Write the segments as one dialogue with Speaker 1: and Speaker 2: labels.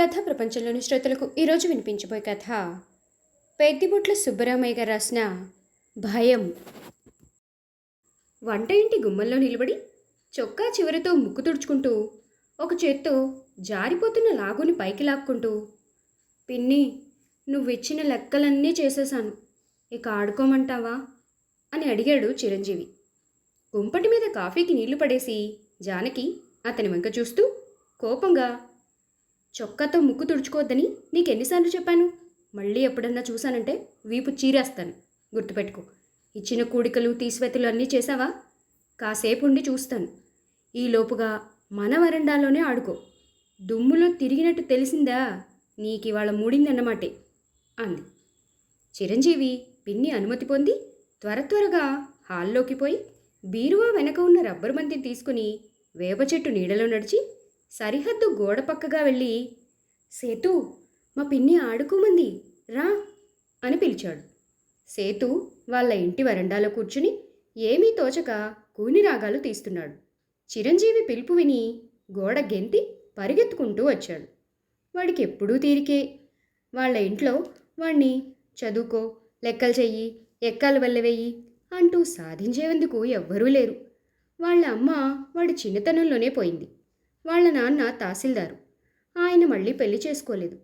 Speaker 1: కథ ప్రపంచంలోని శ్రోతలకు ఈరోజు వినిపించబోయే కథ. పెద్దిబొట్ల సుబ్బరామయ్య గారు రాసిన భయం. వంట ఇంటి గుమ్మంలో నిలబడి చొక్కా చివరితో ముక్కు తుడుచుకుంటూ ఒక చేత్తో జారిపోతున్న లాగుని పైకి లాక్కుంటూ పిన్ని నువ్విచ్చిన లెక్కలన్నీ చేసేశాను. ఇక ఆడుకోమంటావా? అని అడిగాడు చిరంజీవి. గుంపటి మీద కాఫీకి నీళ్ళు పడేసి జానకి అతని వెంక చూస్తూ కోపంగా చొక్కాతో ముక్కు తుడుచుకోవద్దని నీకెన్నిసార్లు చెప్పాను? మళ్ళీ ఎప్పుడన్నా చూశానంటే వీపు చీరేస్తాను. గుర్తుపెట్టుకో. ఇచ్చిన కూడికలు తీసివెత్తలు అన్నీ చేశావా? కాసేపు ఉండి చూస్తాను ఈలోపుగా మన వరండాలోనే ఆడుకో. దుమ్ములో తిరిగినట్టు తెలిసిందా? నీకు ఇవాళ మూడిందన్నమాటే అంది. చిరంజీవి పిన్ని అనుమతి పొంది త్వర త్వరగా హాల్లోకి పోయి బీరువా వెనక ఉన్న రబ్బరు బంతిని తీసుకుని వేప చెట్టు నీడలో నడిచి సరిహద్దు గోడ పక్కగా వెళ్ళి సేతు మా పిన్ని ఆడుకోమంది రా అని పిలిచాడు. సేతు వాళ్ళ ఇంటి వరండాలో కూర్చుని ఏమీ తోచక కూని రాగాలు తీస్తున్నాడు. చిరంజీవి పిలుపు విని గోడ గెంతి పరిగెత్తుకుంటూ వచ్చాడు. వాడికి ఎప్పుడూ తీరికే. వాళ్ళ ఇంట్లో వాణ్ణి చదువుకో లెక్కలు చెయ్యి ఎక్కలు వెళ్ళవేయి అంటూ సాధించేందుకు ఎవ్వరూ లేరు. వాళ్ళ అమ్మ వాడి చిన్నతనంలోనే పోయింది. వాళ్ళ నాన్న తహసీల్దారు. ఆయన మళ్ళీ పెళ్ళి చేసుకోలేదు.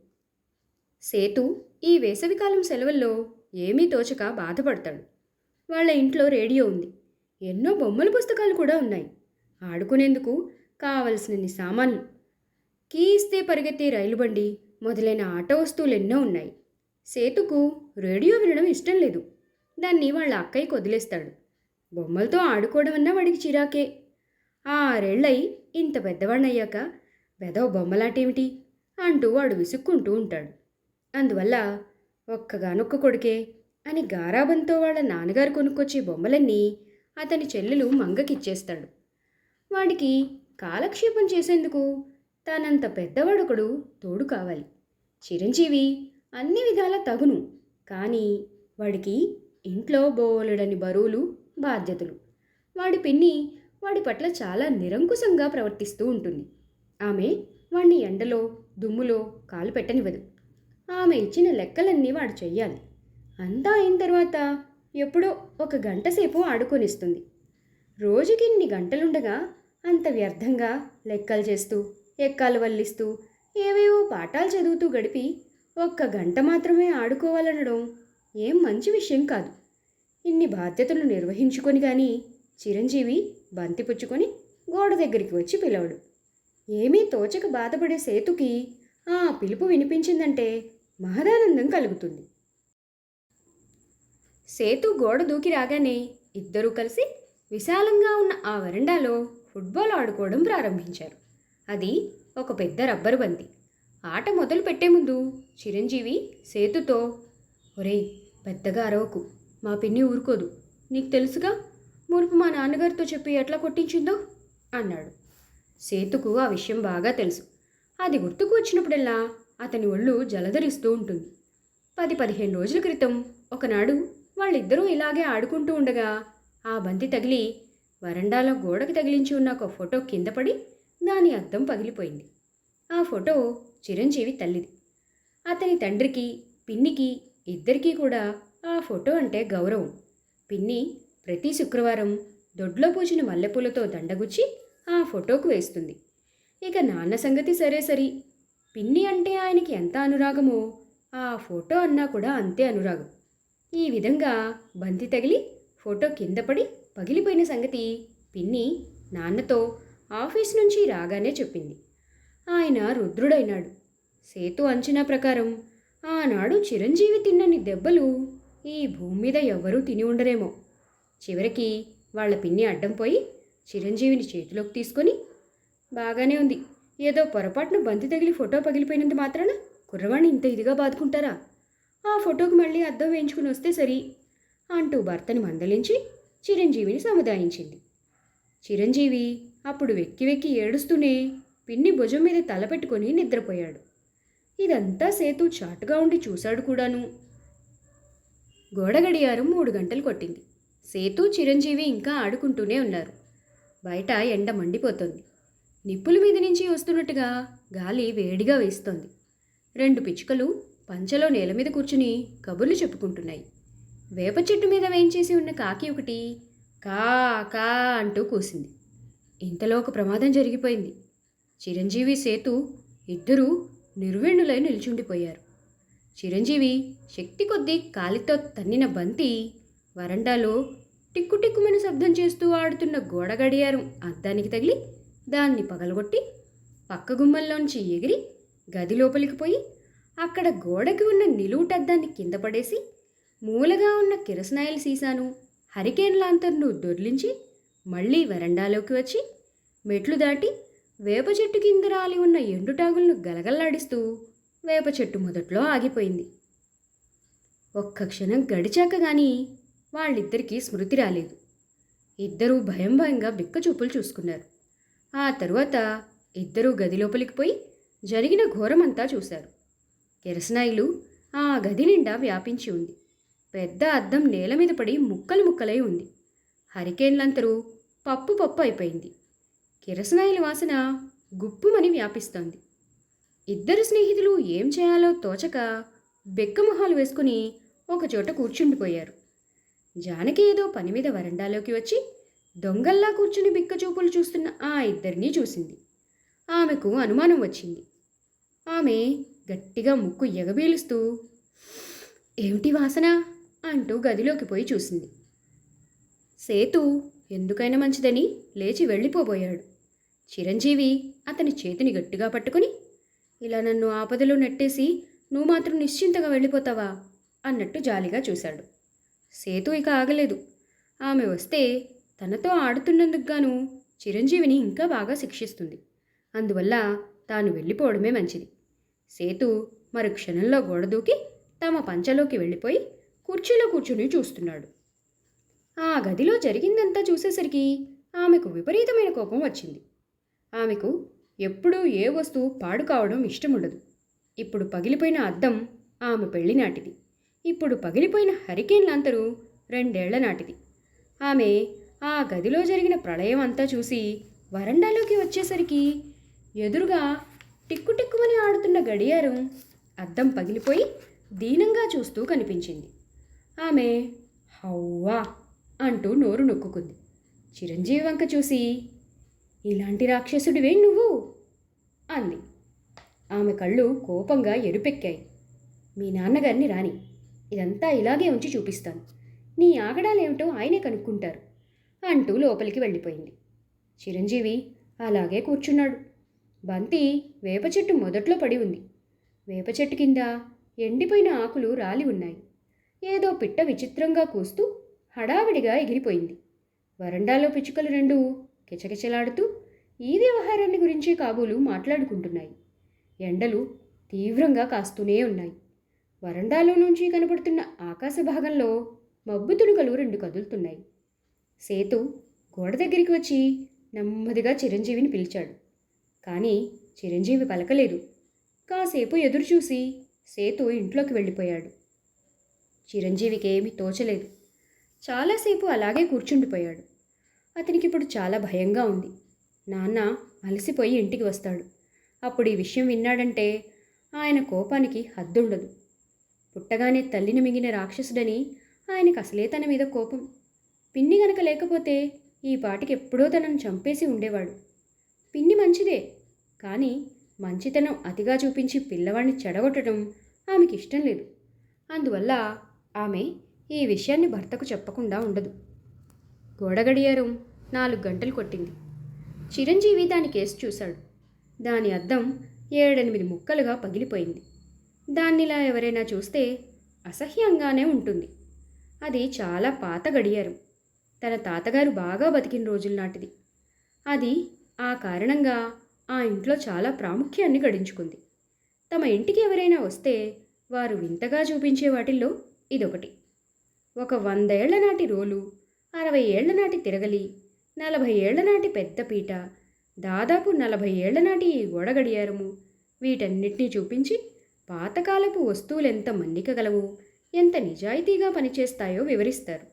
Speaker 1: సేతు ఈ వేసవికాలం సెలవుల్లో ఏమీ తోచక బాధపడతాడు. వాళ్ళ ఇంట్లో రేడియో ఉంది. ఎన్నో బొమ్మల పుస్తకాలు కూడా ఉన్నాయి. ఆడుకునేందుకు కావలసినన్ని సామాన్లు. కీ ఇస్తే పరిగెత్తే రైలు బండి మొదలైన ఆట వస్తువులు ఎన్నో ఉన్నాయి. సేతుకు రేడియో వినడం ఇష్టం లేదు. దాన్ని వాళ్ళ అక్కయ్యకి వదిలేస్తాడు. బొమ్మలతో ఆడుకోవడం అన్నా వాడికి చిరాకే. ఆరేళ్ళై ఇంత పెద్దవాడినయ్యాక పెదవ బొమ్మలాటేమిటి? అంటూ వాడు విసుక్కుంటూ ఉంటాడు. అందువల్ల ఒక్కగానొక్క కొడుకే అని గారాబంతో వాళ్ళ నాన్నగారు కొనుక్కొచ్చే బొమ్మలన్నీ అతని చెల్లెలు మంగకిచ్చేస్తాడు. వాడికి కాలక్షేపం చేసేందుకు తానంత పెద్దవాడొకడు తోడు కావాలి. చిరంజీవి అన్ని విధాలా తగును. కానీ వాడికి ఇంట్లో బోలెడని బరువులు బాధ్యతలు. వాడి పిన్ని వాడి పట్ల చాలా నిరంకుశంగా ప్రవర్తిస్తూ ఉంటుంది. ఆమె వాణ్ణి ఎండలో దుమ్ములో కాలు పెట్టనివ్వదు. ఆమె ఇచ్చిన లెక్కలన్నీ వాడు చెయ్యాలి. అంతా అయిన తర్వాత ఎప్పుడో ఒక గంట సేపు ఆడుకొనిస్తుంది. రోజుకి ఇన్ని గంటలుండగా అంత వ్యర్థంగా లెక్కలు చేస్తూ ఎక్కాలు వల్లిస్తూ ఏవేవో పాఠాలు చదువుతూ గడిపి ఒక్క గంట మాత్రమే ఆడుకోవాలనడం ఏం మంచి విషయం కాదు. ఇన్ని బాధ్యతలు నిర్వహించుకొని కానీ చిరంజీవి బంతి పుచ్చుకొని గోడ దగ్గరికి వచ్చి పిలవడు. ఏమీ తోచక బాధపడే సేతుకి ఆ పిలుపు వినిపించిందంటే మహదానందం కలుగుతుంది. సేతు గోడ దూకి రాగానే ఇద్దరూ కలిసి విశాలంగా ఉన్న ఆ వరండాలో ఫుట్బాల్ ఆడుకోవడం ప్రారంభించారు. అది ఒక పెద్ద రబ్బరు బంతి. ఆట మొదలు పెట్టే ముందు చిరంజీవి సేతుతో ఒరేయ్ పెద్దగా అరవకు. మా పిన్ని ఊరుకోదు. నీకు తెలుసుగా మునుపు మా నాన్నగారితో చెప్పి ఎట్లా కొట్టించిందో? అన్నాడు. సేతుకు ఆ విషయం బాగా తెలుసు. అది గుర్తుకు వచ్చినప్పుడల్లా అతని ఒళ్ళు జలధరిస్తూ ఉంటుంది. పది పదిహేను రోజుల క్రితం ఒకనాడు వాళ్ళిద్దరూ ఇలాగే ఆడుకుంటూ ఉండగా ఆ బంతి తగిలి వరండాలో గోడకు తగిలించి ఉన్న ఒక ఫోటో కింద పడి దాని అద్దం పగిలిపోయింది. ఆ ఫోటో చిరంజీవి తల్లిది. అతని తండ్రికి పిన్నికి ఇద్దరికీ కూడా ఆ ఫోటో అంటే గౌరవం. పిన్ని ప్రతి శుక్రవారం దొడ్లో పూసిన మల్లెపూలతో దండగుచ్చి ఆ ఫోటోకు వేస్తుంది. ఇక నాన్న సంగతి సరే సరి. పిన్ని అంటే ఆయనకి ఎంత అనురాగమో ఆ ఫోటో అన్నా కూడా అంతే అనురాగం. ఈ విధంగా బంతి తగిలి ఫోటో కింద పడి పగిలిపోయిన సంగతి పిన్ని నాన్నతో ఆఫీస్ నుంచి రాగానే చెప్పింది. ఆయన రుద్రుడైనాడు. సేతు అంచనా ప్రకారం ఆనాడు చిరంజీవి తిన్నని దెబ్బలు ఈ భూమి మీద ఎవ్వరూ తిని ఉండరేమో. చివరికి వాళ్ళ పిన్ని అడ్డం పోయి చిరంజీవిని చేతిలోకి తీసుకొని బాగానే ఉంది. ఏదో పొరపాటున బంతి తగిలి ఫోటో పగిలిపోయినంత మాత్రాన కుర్రవాణ్ణి ఇంత ఇదిగా బాదుకుంటారా? ఆ ఫోటోకు మళ్ళీ అద్దం వేయించుకుని వస్తే సరి అంటూ భర్తని మందలించి చిరంజీవిని సముదాయించింది. చిరంజీవి అప్పుడు వెక్కి వెక్కి ఏడుస్తూనే పిన్ని భుజం మీద తలపెట్టుకొని నిద్రపోయాడు. ఇదంతా సేతు చాటుగా ఉండి చూశాడు కూడాను. గోడగడియారం మూడు గంటలు కొట్టింది. సేతు చిరంజీవి ఇంకా ఆడుకుంటూనే ఉన్నారు. బయట ఎండ మండిపోతోంది. నిప్పుల మీద నుంచి వస్తున్నట్టుగా గాలి వేడిగా వేస్తోంది. రెండు పిచ్చుకలు పంచలో నేల మీద కూర్చుని కబుర్లు చెప్పుకుంటున్నాయి. వేప చెట్టు మీద వేయించేసి ఉన్న కాకి ఒకటి కా కా అంటూ కూసింది. ఇంతలో ఒక ప్రమాదం జరిగిపోయింది. చిరంజీవి సేతు ఇద్దరూ నిర్వీణులై నిల్చుండిపోయారు. చిరంజీవి శక్తి కొద్దీ కాలితో తన్నిన బంతి వరండాలో టిక్కు టిక్కుమని శబ్దం చేస్తూ ఆడుతున్న గోడ గడియారం అద్దానికి తగిలి దాన్ని పగలగొట్టి పక్క గుమ్మల్లోంచి ఎగిరి గది లోపలికి పోయి అక్కడ గోడకి ఉన్న నిలువుటద్దాన్ని కింద పడేసి మూలగా ఉన్న కిరసనాయిల సీసాను హరికేన్ లాంతర్ను దొర్లించి మళ్ళీ వరండాలోకి వచ్చి మెట్లు దాటి వేప చెట్టు కింద రాలి ఉన్న ఎండుటాగులను గలగల్లాడిస్తూ వేప చెట్టు మొదట్లో ఆగిపోయింది. ఒక్క క్షణం గడిచాక కానీ వాళ్ళిద్దరికీ స్మృతి రాలేదు. ఇద్దరూ భయం భయంగా బిక్కచూపులు చూసుకున్నారు. ఆ తరువాత ఇద్దరూ గది లోపలికి పోయి జరిగిన ఘోరమంతా చూశారు. కిరసనాయిలు ఆ గది నిండా వ్యాపించి ఉంది. పెద్ద అద్దం నేల మీద పడి ముక్కలు ముక్కలై ఉంది. హరికేన్లంతరూ పప్పు పప్పు అయిపోయింది. కిరసనాయిల వాసన గుప్పుమని వ్యాపిస్తోంది. ఇద్దరు స్నేహితులు ఏం చేయాలో తోచక బెక్కమొహాలు వేసుకుని ఒకచోట కూర్చుండిపోయారు. జానకి ఏదో పని మీద వరండాలోకి వచ్చి దొంగల్లా కూర్చుని బిక్కచూపులు చూస్తున్న ఆ ఇద్దరినీ చూసింది. ఆమెకు అనుమానం వచ్చింది. ఆమె గట్టిగా ముక్కు ఎగబీలుస్తూ ఏమిటి వాసన? అంటూ గదిలోకి పోయి చూసింది. సేతు ఎందుకైనా మంచిదని లేచి వెళ్ళిపోబోయాడు. చిరంజీవి అతని చేతిని గట్టిగా పట్టుకుని ఇలా నన్ను ఆపదలో నెట్టేసి నువ్వు మాత్రం నిశ్చింతగా వెళ్ళిపోతావా? అన్నట్టు జాలిగా చూశాడు. సేతు ఇక ఆగలేదు. ఆమె వస్తే తనతో ఆడుతున్నందుకు గాను చిరంజీవిని ఇంకా బాగా శిక్షిస్తుంది. అందువల్ల తాను వెళ్ళిపోవడమే మంచిది. సేతు మరు క్షణంలో గోడ దూకి తమ పంచలోకి వెళ్ళిపోయి కుర్చీలో కూర్చుని చూస్తున్నాడు. ఆ గదిలో జరిగిందంతా చూసేసరికి ఆమెకు విపరీతమైన కోపం వచ్చింది. ఆమెకు ఎప్పుడూ ఏ వస్తువు పాడు కావడం ఇష్టముండదు. ఇప్పుడు పగిలిపోయిన అద్దం ఆమె పెళ్ళి నాటిది. ఇప్పుడు పగిలిపోయిన హరికేన్లంతరూ రెండేళ్ళ నాటిది. ఆమె ఆ గదిలో జరిగిన ప్రళయం అంతా చూసి వరండాలోకి వచ్చేసరికి ఎదురుగా టిక్కుటిక్కుమని ఆడుతున్న గడియారం అద్దం పగిలిపోయి దీనంగా చూస్తూ కనిపించింది. ఆమె హవ్వా అంటూ నోరు నొక్కుకుంది. చిరంజీవి వంక చూసి ఇలాంటి రాక్షసుడివే నువ్వు అంది. ఆమె కళ్ళు కోపంగా ఎరుపెక్కాయి. మీ నాన్నగారిని రాని ఇదంతా ఇలాగే ఉంచి చూపిస్తాను. నీ ఆగడాలేమిటో ఆయనే కనుక్కుంటారు. అంటూ లోపలికి వెళ్ళిపోయింది. చిరంజీవి అలాగే కూర్చున్నాడు. బంతి వేప చెట్టు మొదట్లో పడి ఉంది. వేప చెట్టు కింద ఎండిపోయిన ఆకులు రాలి ఉన్నాయి. ఏదో పిట్ట విచిత్రంగా కూస్తూ హడావిడిగా ఎగిరిపోయింది. వరండాలో పిచ్చుకలు రెండు కిచకిచలాడుతూ ఈ వ్యవహారాన్ని గురించి కాబూలు మాట్లాడుకుంటున్నాయి. ఎండలు తీవ్రంగా కాస్తూనే ఉన్నాయి. వరండాలో నుంచి కనబడుతున్న ఆకాశ భాగంలో మబ్బు తుణుకలు రెండు కదులుతున్నాయి. సేతు గోడ దగ్గరికి వచ్చి నెమ్మదిగా చిరంజీవిని పిలిచాడు. కానీ చిరంజీవి పలకలేదు. కాసేపు ఎదురు చూసి సేతు ఇంట్లోకి వెళ్ళిపోయాడు. చిరంజీవికి ఏమీ తోచలేదు. చాలాసేపు అలాగే కూర్చుండిపోయాడు. అతనికి ఇప్పుడు చాలా భయంగా ఉంది. నాన్న అలసిపోయి ఇంటికి వస్తాడు. అప్పుడు ఈ విషయం విన్నాడంటే ఆయన కోపానికి హద్దుండదు. పుట్టగానే తల్లిని మిగిన రాక్షసుడని ఆయనకు అసలే తన మీద కోపం. పిన్ని గనక లేకపోతే ఈ పాటికి ఎప్పుడో తనను చంపేసి ఉండేవాడు. పిన్ని మంచిదే కానీ మంచితనం అతిగా చూపించి పిల్లవాడిని చెడగొట్టడం ఆమెకి ఇష్టం లేదు. అందువల్ల ఆమె ఈ విషయాన్ని భర్తకు చెప్పకుండా ఉండదు. గోడగడియారం నాలుగు గంటలు కొట్టింది. చిరంజీవి దాని కేసు చూశాడు. దాని అద్దం ఏడెనిమిది ముక్కలుగా పగిలిపోయింది. దాన్నిలా ఎవరైనా చూస్తే అసహ్యంగానే ఉంటుంది. అది చాలా పాత గడియారం. తన తాతగారు బాగా బతికిన రోజుల నాటిది. అది ఆ కారణంగా ఆ ఇంట్లో చాలా ప్రాముఖ్యాన్ని గడించుకుంది. తమ ఇంటికి ఎవరైనా వస్తే వారు వింతగా చూపించే వాటిల్లో ఇదొకటి. ఒక వందేళ్ళ నాటి రోలు అరవై ఏళ్ళ నాటి తిరగలి నలభై ఏళ్ళ నాటి పెద్ద పీట దాదాపు నలభై ఏళ్ళ నాటి గోడ గడియారము వీటన్నిటినీ చూపించి పాతకాలపు వస్తువులెంత మన్నికగలవు? ఎంత నిజాయితీగా పనిచేస్తాయో వివరిస్తారు.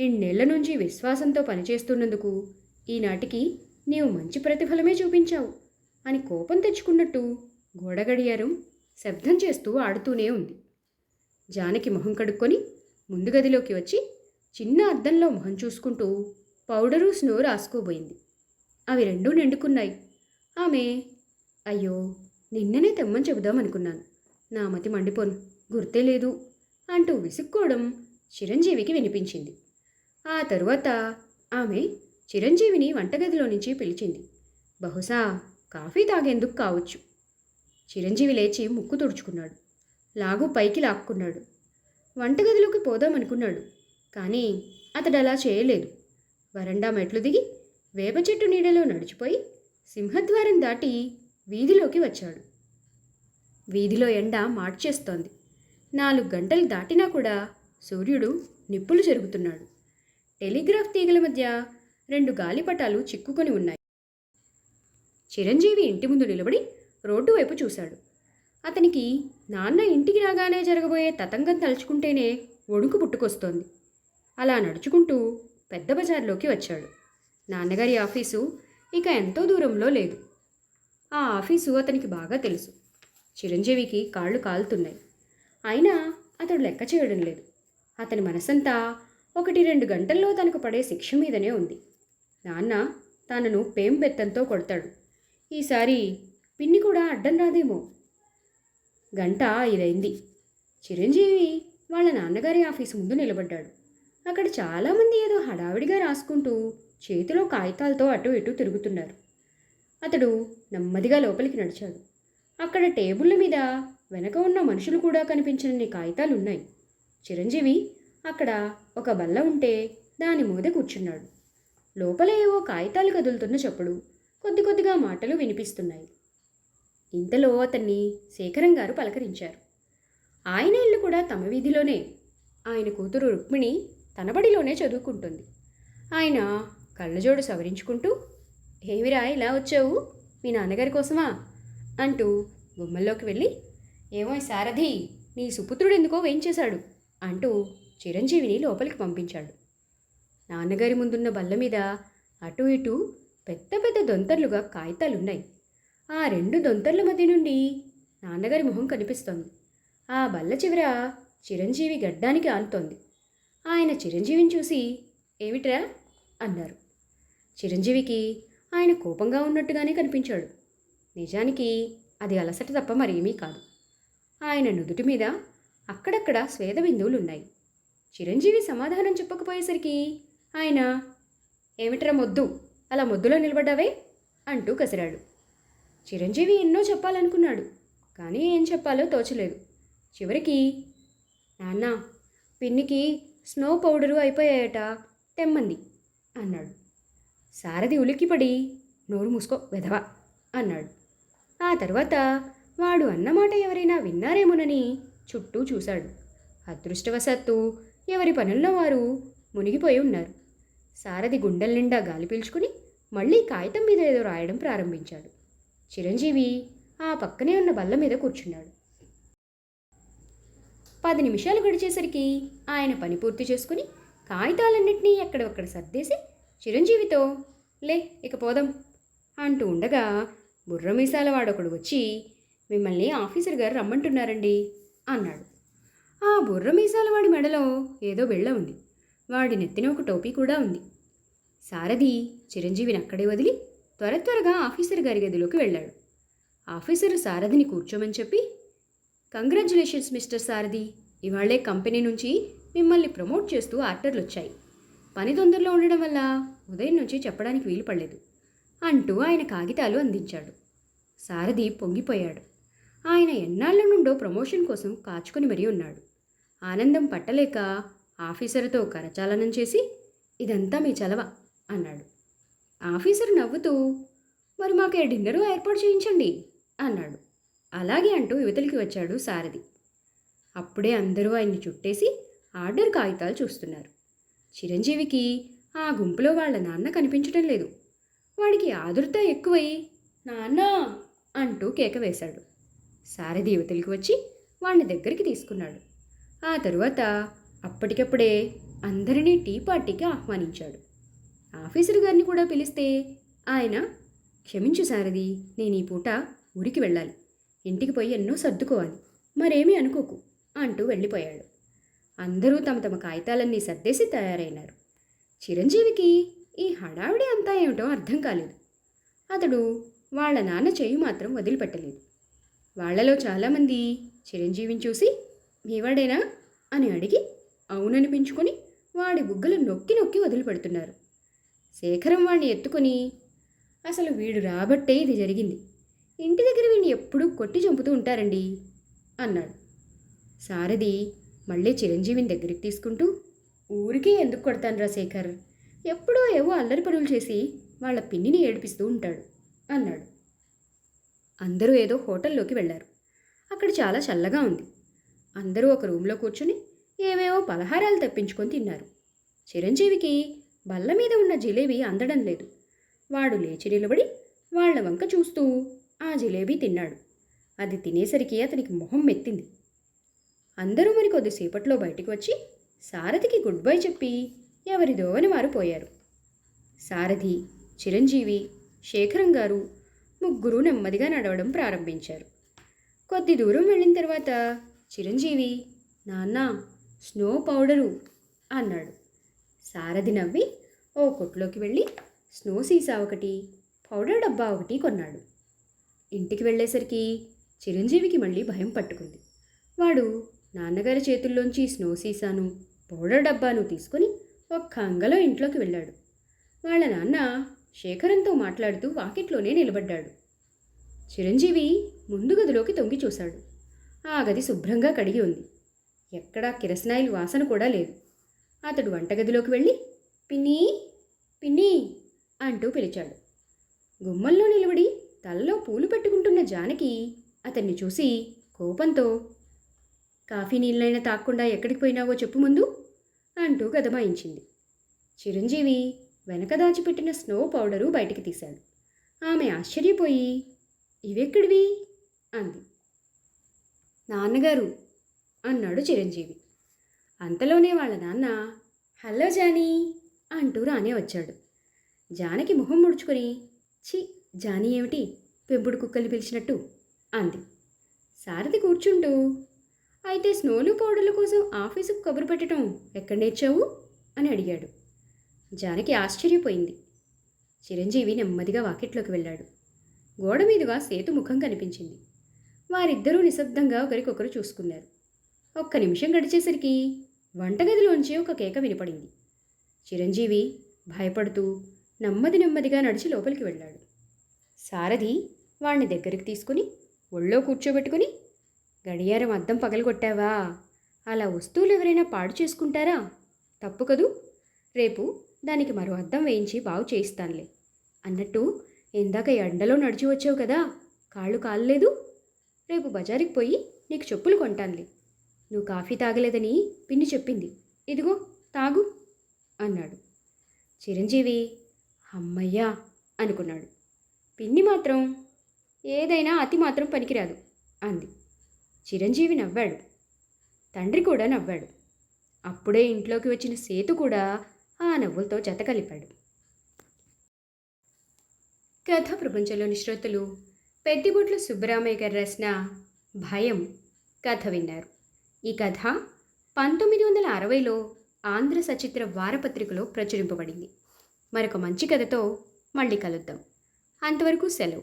Speaker 1: ఇన్నేళ్ళ నుంచి విశ్వాసంతో పనిచేస్తున్నందుకు ఈనాటికి నీవు మంచి ప్రతిఫలమే చూపించావు అని కోపం తెచ్చుకున్నట్టు గోడ గడియారం శబ్దం చేస్తూ ఆడుతూనే ఉంది. జానకి మొహం కడుక్కొని ముందు గదిలోకి వచ్చి చిన్న అద్దంలో మొహం చూసుకుంటూ పౌడరు స్నో రాసుకోబోయింది. అవి రెండూ నిండుకున్నాయి. ఆమె అయ్యో నిన్ననే తెమ్మని చెబుదామనుకున్నాను. నా మతి మండిపోను. గుర్తే లేదు అంటూ విసుక్కోవడం చిరంజీవికి వినిపించింది. ఆ తరువాత ఆమె చిరంజీవిని వంటగదిలో నుంచి పిలిచింది. బహుశా కాఫీ తాగేందుకు కావచ్చు. చిరంజీవి లేచి ముక్కు తుడుచుకున్నాడు. లాగు పైకి లాక్కున్నాడు. వంటగదిలోకి పోదామనుకున్నాడు. కానీ అతడు అలా చేయలేదు. వరండా మెట్లు దిగి వేప చెట్టు నీడలో నడిచిపోయి సింహద్వారం దాటి వీధిలోకి వచ్చాడు. వీధిలో ఎండ మార్చేస్తోంది. నాలుగు గంటలు దాటినా కూడా సూర్యుడు నిప్పులు జరుగుతున్నాడు. టెలిగ్రాఫ్ తీగల మధ్య రెండు గాలిపటాలు చిక్కుకొని ఉన్నాయి. చిరంజీవి ఇంటి ముందు నిలబడి రోడ్డు వైపు చూశాడు. అతనికి నాన్న ఇంటికి రాగానే జరగబోయే తతంగం తలుచుకుంటేనే వణుకు పుట్టుకొస్తోంది. అలా నడుచుకుంటూ పెద్ద బజార్లోకి వచ్చాడు. నాన్నగారి ఆఫీసు ఇక ఎంతో దూరంలో లేదు. ఆ ఆఫీసు అతనికి బాగా తెలుసు. చిరంజీవికి కాళ్ళు కాలుతున్నాయి. అయినా అతడు లెక్క చేయడం లేదు. అతని మనసంతా ఒకటి రెండు గంటల్లో తనకు పడే శిక్ష మీదనే ఉంది. నాన్న తనను పేం బెత్తంతో కొడతాడు. ఈసారి పిన్ని కూడా అడ్డం రాదేమో. గంట ఇదైంది చిరంజీవి వాళ్ళ నాన్నగారి ఆఫీసు ముందు నిలబడ్డాడు. అక్కడ చాలామంది ఏదో హడావిడిగా రాసుకుంటూ చేతిలో కాగితాలతో అటు ఇటు తిరుగుతున్నారు. అతడు నెమ్మదిగా లోపలికి నడిచాడు. అక్కడ టేబుళ్ళ మీద వెనక ఉన్న మనుషులు కూడా కనిపించని కాగితాలు ఉన్నాయి చిరంజీవి అక్కడ ఒక బల్ల ఉంటే దాని మీద కూర్చున్నాడు. లోపల ఏవో కాగితాలు కదులుతున్న చప్పుడు కొద్ది కొద్దిగా మాటలు వినిపిస్తున్నాయి. ఇంతలో అతన్ని శేఖరం గారు పలకరించారు. ఆయన ఇల్లు కూడా తమ వీధిలోనే. ఆయన కూతురు రుక్మిణి తనబడిలోనే చదువుకుంటుంది. ఆయన కళ్ళజోడు సవరించుకుంటూ ఏమిరా ఇలా వచ్చావు? మీ నాన్నగారి కోసమా? అంటూ గుమ్మల్లోకి వెళ్ళి ఏమో సారథి నీ సుపుత్రుడు ఎందుకో వేయించేశాడు అంటూ చిరంజీవిని లోపలికి పంపించాడు. నాన్నగారి ముందున్న బల్ల మీద అటు ఇటు పెద్ద పెద్ద దొంతర్లుగా కాగితాలున్నాయి. ఆ రెండు దొంతర్ల మధ్య నుండి నాన్నగారి మొహం కనిపిస్తోంది. ఆ బల్ల చివర చిరంజీవి గడ్డానికి ఆనుతోంది. ఆయన చిరంజీవిని చూసి ఏమిట్రా? అన్నారు. చిరంజీవికి ఆయన కోపంగా ఉన్నట్టుగానే కనిపించాడు. నిజానికి అది అలసట తప్ప మరేమీ కాదు. ఆయన నుదుటి మీద అక్కడక్కడ స్వేద బిందువులు ఉన్నాయి చిరంజీవి సమాధానం చెప్పకపోయేసరికి ఆయన ఏమిట్రా మొద్దు? అలా మొద్దులో నిలబడ్డావే? అంటూ కసిరాడు. చిరంజీవి ఎన్నో చెప్పాలనుకున్నాడు కానీ ఏం చెప్పాలో తోచలేదు. చివరికి నాన్న పిన్నికి స్నో పౌడరు అయిపోయాయట తెమ్మంది అన్నాడు. సారథి ఉలిక్కిపడి నోరు మూసుకో వెధవా అన్నాడు. ఆ తర్వాత వాడు అన్నమాట ఎవరైనా విన్నారేమోనని చుట్టూ చూశాడు. అదృష్టవశాత్తు ఎవరి పనుల్లో వారు మునిగిపోయి ఉన్నారు. సారథి గుండెల నిండా గాలి పీల్చుకుని మళ్ళీ కాగితం మీద ఏదో రాయడం ప్రారంభించాడు. చిరంజీవి ఆ పక్కనే ఉన్న బల్ల మీద కూర్చున్నాడు. పది నిమిషాలు గడిచేసరికి ఆయన పని పూర్తి చేసుకుని కాగితాలన్నింటినీ ఎక్కడొక్కడ సర్దేసి చిరంజీవితో లే ఇక పోదాం అంటూ ఉండగా బుర్రమీసాల వాడొకడు వచ్చి మిమ్మల్ని ఆఫీసర్ గారు రమ్మంటున్నారండి అన్నాడు. ఆ బుర్రమీసాల వాడి మెడలో ఏదో వెళ్ళ ఉంది. వాడి నెత్తిన ఒక టోపీ కూడా ఉంది. సారథి చిరంజీవిని అక్కడే వదిలి త్వర త్వరగా ఆఫీసర్ గారి గదిలోకి వెళ్ళాడు. ఆఫీసరు సారథిని కూర్చోమని చెప్పి కంగ్రాచులేషన్స్ మిస్టర్ సారథి ఇవాళే కంపెనీ నుంచి మిమ్మల్ని ప్రమోట్ చేస్తూ ఆర్డర్లు వచ్చాయి పని తొందరలో ఉండడం వల్ల ఉదయం నుంచి చెప్పడానికి వీలు పడలేదు. అంటూ ఆయన కాగితాలు అందించాడు. సారథి పొంగిపోయాడు. ఆయన ఎన్నాళ్ళ నుండో ప్రమోషన్ కోసం కాచుకొని మరీ ఉన్నాడు. ఆనందం పట్టలేక ఆఫీసర్తో కరచాలనం చేసి ఇదంతా మీ చలవ అన్నాడు. ఆఫీసర్ నవ్వుతూ మరి మాకు డిన్నరు ఏర్పాటు చేయించండి అన్నాడు. అలాగే అంటూ యువతలికి వచ్చాడు సారథి. అప్పుడే అందరూ ఆయన్ని చుట్టేసి ఆర్డర్ కాగితాలు చూస్తున్నారు. చిరంజీవికి ఆ గుంపులో వాళ్ళ నాన్న కనిపించడం లేదు. వాడికి ఆదుర్త ఎక్కువై నాన్న అంటూ కేక వేశాడు. సారథి యువతలికి వచ్చి వాడిని దగ్గరికి తీసుకున్నాడు. ఆ తరువాత అప్పటికప్పుడే అందరినీ టీ పార్టీకి ఆహ్వానించాడు. ఆఫీసర్ గారిని కూడా పిలిస్తే ఆయన క్షమించు సారథి నేను ఈ పూట ఊరికి వెళ్ళాలి. ఇంటికి పోయి ఎన్నో సర్దుకోవాలి. మరేమీ అనుకోకు అంటూ వెళ్ళిపోయాడు. అందరూ తమ తమ కాగితాలన్నీ సర్దేసి తయారైనారు. చిరంజీవికి ఈ హడావిడి అంతా ఏమిటో అర్థం కాలేదు. అతడు వాళ్ళ నాన్న చెయ్యి మాత్రం వదిలిపెట్టలేదు. వాళ్ళలో చాలామంది చిరంజీవిని చూసి మీవాడేనా? అని అడిగి అవుననిపించుకొని వాడి బుగ్గలు నొక్కి నొక్కి వదిలిపెడుతున్నారు. శేఖరం వాడిని ఎత్తుకొని అసలు వీడు రాబట్టే ఇది జరిగింది. ఇంటి దగ్గర వీడిని ఎప్పుడూ కొట్టి చంపుతూ ఉంటారండి అన్నాడు. సారథి మళ్ళీ చిరంజీవిని దగ్గరికి తీసుకుంటూ ఊరికే ఎందుకు కొడతానురా శేఖర్? ఎప్పుడో ఏవో అల్లరి పనులు చేసి వాళ్ళ పిన్నిని ఏడిపిస్తూ ఉంటాడు అన్నాడు. అందరూ ఏదో హోటల్లోకి వెళ్ళారు. అక్కడ చాలా చల్లగా ఉంది. అందరూ ఒక రూమ్లో కూర్చుని ఏవేవో పలహారాలు తెప్పించుకొని తిన్నారు. చిరంజీవికి బల్ల మీద ఉన్న జిలేబీ అందడం లేదు. వాడు లేచి నిలబడి వాళ్ళ వంక చూస్తూ ఆ జిలేబీ తిన్నాడు. అది తినేసరికి అతనికి మొహం మెత్తింది. అందరూ మరి కొద్దిసేపట్లో బయటికి వచ్చి సారథికి గుడ్ బై చెప్పి ఎవరిదో అని వారు పోయారు సారథి చిరంజీవి శేఖరం గారు ముగ్గురు నెమ్మదిగా నడవడం ప్రారంభించారు. కొద్ది దూరం వెళ్ళిన తర్వాత చిరంజీవి నాన్న స్నో పౌడరు అన్నాడు. సారథి నవ్వి ఓ కొట్లోకి వెళ్ళి స్నో సీసా ఒకటి పౌడర్ డబ్బా ఒకటి కొన్నాడు. ఇంటికి వెళ్ళేసరికి చిరంజీవికి మళ్ళీ భయం పట్టుకుంది. వాడు నాన్నగారి చేతుల్లోంచి స్నో సీసాను పౌడర్ డబ్బాను తీసుకొని ఒక్క అంగలో ఇంట్లోకి వెళ్ళాడు. వాళ్ళ నాన్న శేఖరంతో మాట్లాడుతూ వాకిట్లోనే నిలబడ్డాడు. చిరంజీవి ముందు గదిలోకి తొంగి చూశాడు. ఆ గది శుభ్రంగా కడిగి ఉంది. ఎక్కడా కిరసనాయిలు వాసన కూడా లేదు. అతడు వంటగదిలోకి వెళ్ళి పిన్ని పిన్ని అంటూ పిలిచాడు. గుమ్మంలో నిలబడి తలలో పూలు పెట్టుకుంటున్న జానకి అతన్ని చూసి కోపంతో కాఫీ నీళ్ళైనా తాక్కుండా ఎక్కడికి పోయినావో చెప్పు ముందు. అంటూ గదమాయించింది చిరంజీవి వెనక దాచిపెట్టిన స్నో పౌడరు బయటికి తీశాడు. ఆమె ఆశ్చర్యపోయి ఇవెక్కడివి? అంది. నాన్నగారు అన్నాడు చిరంజీవి. అంతలోనే వాళ్ళ నాన్న హలో జానీ అంటూ రానే వచ్చాడు. జానకి మొహం ముడుచుకొని ఛీ జానీ ఏమిటి? పెంపుడు కుక్కల్ని పిలిచినట్టు అంది. సారథి కూర్చుంటూ అయితే స్నోలు పౌడర్ల కోసం ఆఫీసుకు కబురు పెట్టడం ఎక్కడ నేర్చావు? అని అడిగాడు. జానకి ఆశ్చర్యపోయింది. చిరంజీవి నెమ్మదిగా వాకిట్లోకి వెళ్ళాడు. గోడ మీదుగా సేతు ముఖం కనిపించింది. వారిద్దరూ నిశ్శబ్దంగా ఒకరికొకరు చూసుకున్నారు. ఒక్క నిమిషం గడిచేసరికి వంటగదిలోంచి ఒక కేక వినపడింది. చిరంజీవి భయపడుతూ నెమ్మది నెమ్మదిగా నడిచి లోపలికి వెళ్ళాడు. సారథి వాణ్ణి దగ్గరికి తీసుకుని ఒళ్ళో కూర్చోబెట్టుకుని గడియారం అద్దం పగలగొట్టావా? అలా వస్తువులు ఎవరైనా పాడు చేసుకుంటారా? తప్పు కదూ? రేపు దానికి మరో అద్దం వేయించి బాగు చేయిస్తానులే. అన్నట్టు ఇందాక ఎండలో నడిచి వచ్చావు కదా కాళ్ళు కాలలేదు? రేపు బజారుకి పోయి నీకు చెప్పులు కొంటానులే. నువ్వు కాఫీ తాగలేదని పిన్ని చెప్పింది. ఇదిగో తాగు అన్నాడు. చిరంజీవి అమ్మయ్యా అనుకున్నాడు. పిన్ని మాత్రం ఏదైనా అతి మాత్రం పనికిరాదు అంది. చిరంజీవి నవ్వాడు. తండ్రి కూడా నవ్వాడు. అప్పుడే ఇంట్లోకి వచ్చిన సేతు కూడా ఆ నవ్వులతో జతకలిపాడు కథ ప్రపంచంలోని శ్రోతలు పెద్దిబొట్ల సుబ్బరామయ్య గారు రాసిన భయం కథ విన్నారు. ఈ కథ పంతొమ్మిది వందల అరవైలో ఆంధ్ర సచిత్ర వారపత్రికలో ప్రచురింపబడింది. మరొక మంచి కథతో మళ్ళీ కలుద్దాం. అంతవరకు సెలవు.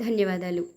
Speaker 1: ధన్యవాదాలు.